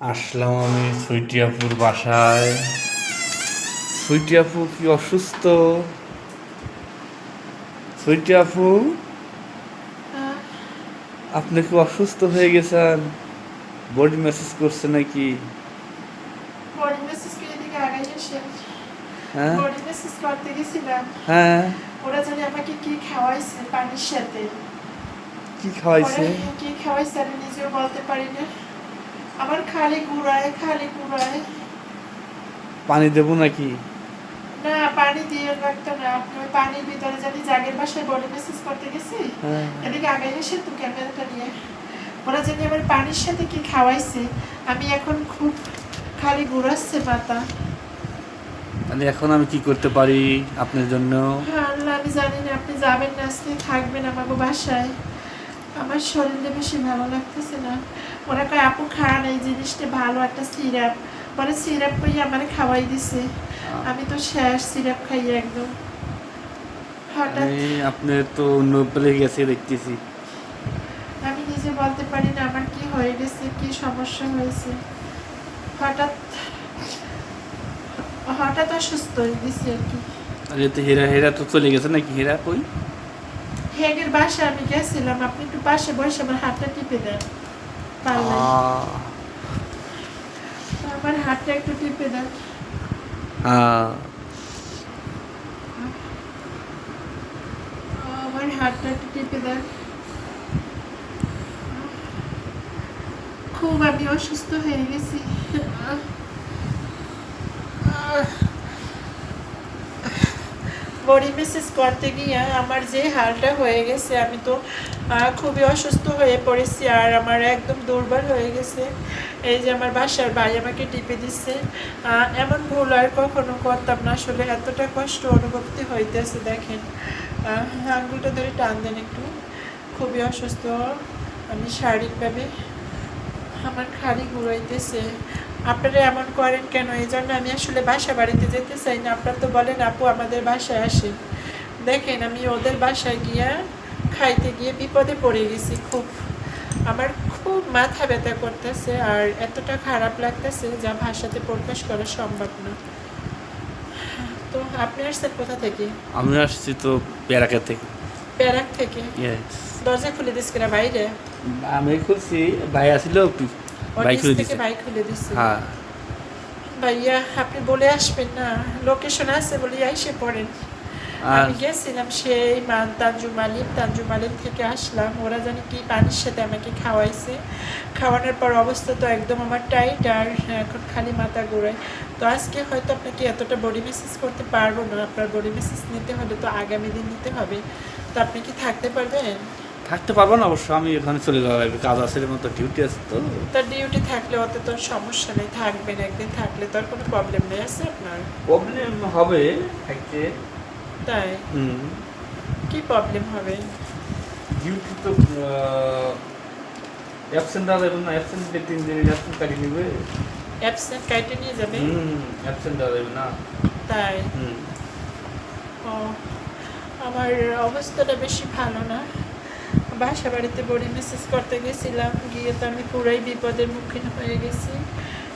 আসলাম আমি সুইটিয়াপুর বাসায়। সুইটিয়াপু কি অসুস্থ? সুইটিয়াপু আপনি কি অসুস্থ হয়ে গেছেন? বডি মেসেজ করছে নাকি? বডি মেসেজ করে দিকে আগাই এসে। হ্যাঁ। বডি মেসেজ করতে গেছিলাম। হ্যাঁ। ওরা জানি আমাকে কি খাওয়াইছে পানির সাথে। কি খাওয়াইছে? কি খাওয়াইছে আমি নিজেও বলতে পারি না। আমার খালি গুড়ায় খালি গুড়ায় পানি দেবো নাকি? না পানি দিয়ে না আপনি পানির ভিতরে জানি জাগের বাসায় বডি মেসেজ করতে গেছি। হ্যাঁ। এদিকে আগাই এসে তো ক্যামেরাটা নিয়ে। ওরা জানি পানির সাথে কি খাওয়াইছে। আমি এখন খুব খালি ঘুরাচ্ছে মাথা। তাহলে এখন আমি কি করতে পারি আপনার জন্য? হ্যাঁ, আল্লাহ আমি জানি না আপনি যাবেন না আজকে থাকবেন আমাকে বাসায়। আমার শরীরে বেশি ভালো লাগতেছে না। ওরা কয় আপু খান এই জিনিসটা ভালো একটা সিরাপ। পরে সিরাপ কই আমার খাওয়াই দিছে। আমি তো শেষ সিরাপ খাইয়ে একদম। হঠাৎ আপনার তো অন্য পেলে গেছে দেখতেছি। আমি নিজে বলতে পারি না আমার কি হয়ে গেছে কি সমস্যা হয়েছে। হঠাৎ হঠাৎ অসুস্থ হয়ে গেছি আর কি। তো হেরা হেরা তো চলে গেছে নাকি? হেরা কই? হেগের বাসায় আমি গেছিলাম আপনি একটু পাশে বসে আমার হাতটা টিপে দেন। আমার হাতটা একটু টিপে দেন। আমার হাতটা একটু টিপে দেন। খুব আমি অসুস্থ হয়ে গেছি। বডি মেসেজ করতে গিয়ে আমার যে হালটা হয়ে গেছে, আমি তো খুবই অসুস্থ হয়ে পড়েছি আর আমার একদম দুর্বল হয়ে গেছে। এই যে আমার বাসার ভাই আমাকে টিপে দিচ্ছে। এমন ভুল আর কখনো করতাম না, আসলে এতটা কষ্ট অনুভূতি হইতেছে দেখেন। আঙ্গুলটা ধরে টান দেন একটু। খুবই অসুস্থ। আমি শারীরিকভাবে আমার খালি ঘুরাইতেছে। আপনারা এমন করেন কেন? এই জন্য আমি আসলে বাসা বাড়িতে যেতে চাই না। আপনারা তো বলেন আপু আমাদের বাসায় আসে দেখেন আমি ওদের বাসায় গিয়া খাইতে গিয়ে বিপদে পড়ে গেছি খুব। আমার খুব মাথা ব্যথা করতেছে আর এতটা খারাপ লাগতেছে যা ভাষাতে প্রকাশ করা সম্ভব না। তো আপনি আসছেন কোথা থেকে? আমি আসছি তো পেরাকা থেকে। প্যারাক থেকে? দরজা খুলে দিস কিনা বাইরে। আমি খুলছি ভাই আসিল অফিস খুলে দিছে। খুলে হ্যাঁ। ভাইয়া আপনি বলে আসবেন না। লোকেশন আছে বলে এসে পড়েন। আমি গেছিলাম সেই মান তানজুম আলিম। তানজুম আলিম থেকে আসলাম। ওরা জানি কি পানির সাথে আমাকে খাওয়াইছে। খাওয়ানোর পর অবস্থা তো একদম আমার টাইট আর এখন খালি মাথা ঘোরায়। তো আজকে হয়তো আপনাকে এতটা বডি মেসেজ করতে পারব না। আপনার বডি মেসেজ নিতে হলে তো আগামী দিন নিতে হবে। তো আপনি কি থাকতে পারবেন? থাকতে পারব না অবশ্য আমি এখানে চলে যাওয়া লাগবে কাজ আছে মতো ডিউটি আছে তো। তার ডিউটি থাকলে অত তোর সমস্যা নেই থাকবেন একদিন থাকলে তোর কোনো প্রবলেম নেই আছে আপনার? প্রবলেম হবে থাকতে তাই? হুম। কি প্রবলেম হবে? ডিউটি তো অ্যাবসেন্ট যাবে না অ্যাবসেন্ট তিন দিনের অ্যাবসেন্ট কাটিয়ে নেবে। অ্যাবসেন্ট কাইটে নিয়ে যাবে? হুম অ্যাবসেন্ট যাবে না। তাই? হুম। ও আমার অবস্থাটা বেশি ভালো না। বাসা বাড়িতে বডি মেসেজ করতে গেছিলাম, গিয়ে তো আমি পুরাই বিপদের মুখীন হয়ে গেছি।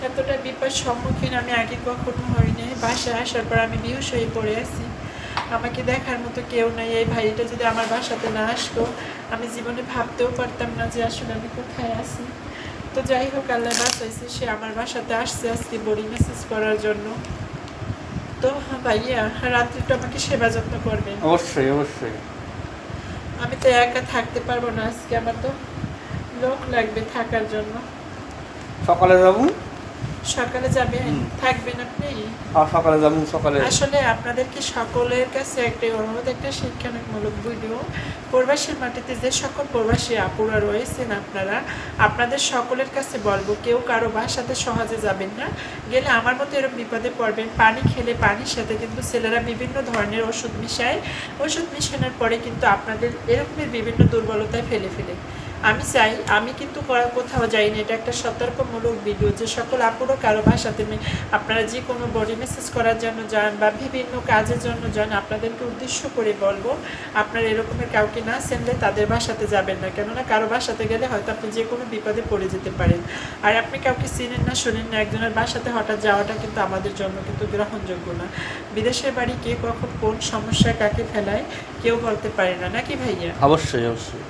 এতটা বিপদ সম্মুখীন আমি আগে কখনো হইনি। বাসায় আসার পর আমি বিহুশ হয়ে পড়ে আছি। আমাকে দেখার মতো কেউ নাই। এই ভাইটা যদি আমার বাসাতে না আসতো, আমি জীবনে ভাবতেও পারতাম না যে আসলে আমি কোথায় আছি। তো যাই হোক, আল্লাহ বাঁচাইছে, সে আমার বাসাতে আসছে আজকে বডি মেসেজ করার জন্য। তো ভাইয়া, রাত্রিটা আমাকে সেবা যত্ন করবেন। অবশ্যই অবশ্যই। আমি তো একা থাকতে পারব না আজকে, আমার তো লোক লাগবে থাকার জন্য। সকালে যাব? সকালে যাবেন। থাকবেন আপনি? আর সকালে যাব সকালে। আসলে আপনাদেরকে সকলের কাছে একটা অনুরোধ একটা শিক্ষামূলক ভিডিও। প্রবাসীর মাটিতে যে সকল প্রবাসী আপুরা রয়েছেন আপনারা আপনাদের সকলের কাছে বলব কেউ কারও বাসাতে সহজে যাবেন না। গেলে আমার মতো এরকম বিপদে পড়বেন পানি খেলে পানির সাথে কিন্তু ছেলেরা বিভিন্ন ধরনের ওষুধ মিশায়। ওষুধ মিশানোর পরে কিন্তু আপনাদের এরকমের বিভিন্ন দুর্বলতায় ফেলে ফেলে। আমি চাই, আমি কিন্তু কোথাও যাইনি। এটা একটা সতর্কমূলক ভিডিও যে সকল আপুরও কারও ভাষাতে আপনারা যে কোনো বডি মেসেজ করার জন্য যান বা বিভিন্ন কাজের জন্য যান, আপনাদেরকে উদ্দেশ্য করে বলব, আপনারা এরকমের কাউকে না সেনলে তাদের বাসাতে যাবেন না। কেননা কারও বাসাতে গেলে হয়তো আপনি যে কোনো বিপদে পড়ে যেতে পারেন। আর আপনি কাউকে চিনেন না, শোনেন না, একজনের বাসাতে হঠাৎ যাওয়াটা কিন্তু আমাদের জন্য কিন্তু গ্রহণযোগ্য না। বিদেশের বাড়ি কে কখন কোন সমস্যায় কাকে ফেলায় কেউ বলতে পারে না। নাকি ভাইয়া? অবশ্যই অবশ্যই।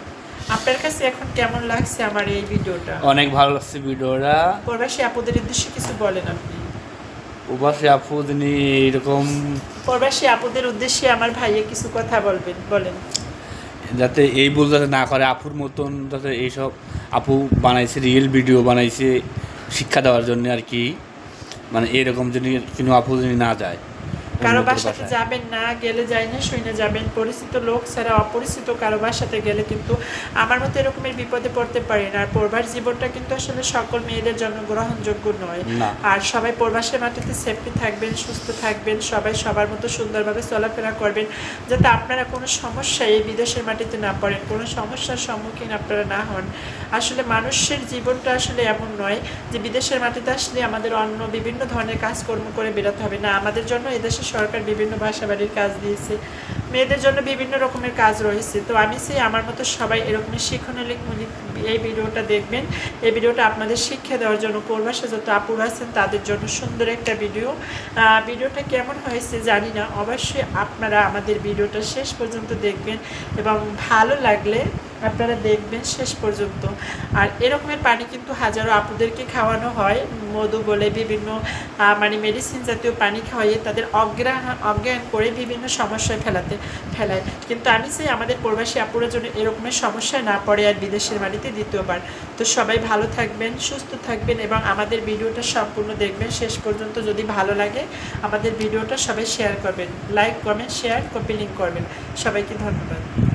আপনার কাছে এখন কেমন লাগছে আমার এই ভিডিওটা? অনেক ভালো লাগছে ভিডিওটা। প্রবাসী আপুদের উদ্দেশ্যে কিছু বলেন আপনি। উপাসে আপু তিনি এরকম প্রবাসী আপুদের উদ্দেশ্যে আমার ভাইয়ে কিছু কথা বলবেন বলেন। যাতে এই ভুল যাতে না করে আপুর মতন যাতে এইসব আপু বানাইছে রিয়েল ভিডিও বানাইছে শিক্ষা দেওয়ার জন্য আর কি। মানে এরকম যদি কোনো আপু যদি না যায়। কারও বাসাতে যাবেন না গেলে যাই না শুনে যাবেন। পরিচিত লোক ছাড়া অপরিচিত কারও বাসাতে গেলে কিন্তু আমার মতো এরকমের বিপদে পড়তে পারেন। আর পড়বার জীবনটা কিন্তু আসলে সকল মেয়েদের জন্য গ্রহণযোগ্য নয়। আর সবাই প্রবাসের মাটিতে সেফটি থাকবেন সুস্থ থাকবেন সবাই সবার মতো সুন্দরভাবে চলাফেরা করবেন যাতে আপনারা কোনো সমস্যায় এই বিদেশের মাটিতে না পড়েন কোনো সমস্যার সম্মুখীন আপনারা না হন। আসলে মানুষের জীবনটা আসলে এমন নয় যে বিদেশের মাটিতে আসলে আমাদের অন্য বিভিন্ন ধরনের কাজকর্ম করে বেরোতে হবে। না আমাদের জন্য এদেশে সরকার বিভিন্ন বাসা বাড়ির কাজ দিয়েছে। মেয়েদের জন্য বিভিন্ন রকমের কাজ রয়েছে। তো আমি চাই আমার মতো সবাই এরকমের শিক্ষণমূলক এই ভিডিওটা দেখবেন। এই ভিডিওটা আপনাদের শিক্ষা দেওয়ার জন্য পূর্বাসে যত আপুরা আছেন তাদের জন্য সুন্দর একটা ভিডিও। ভিডিওটা কেমন হয়েছে জানি না। অবশ্যই আপনারা আমাদের ভিডিওটা শেষ পর্যন্ত দেখবেন এবং ভালো লাগলে আপনারা দেখবেন শেষ পর্যন্ত। আর এরকমের পানি কিন্তু হাজারো আপুদেরকে খাওয়ানো হয়। মধু বলে বিভিন্ন মানে মেডিসিন জাতীয় পানি খাওয়াইয়ে তাদের অজ্ঞান অজ্ঞান করে বিভিন্ন সমস্যায় ফেলাতে, ফেলায়। কিন্তু আমি চাই আমাদের প্রবাসী আপুরা যেন এরকমের সমস্যায় না পড়ে আর বিদেশের বাড়িতে দ্বিতীয়বার। তো সবাই ভালো থাকবেন, সুস্থ থাকবেন এবং আমাদের ভিডিওটা সম্পূর্ণ দেখবেন। শেষ পর্যন্ত যদি ভালো লাগে, আমাদের ভিডিওটা সবাই শেয়ার করবেন। Like comment share copy link করবেন। সবাইকে ধন্যবাদ।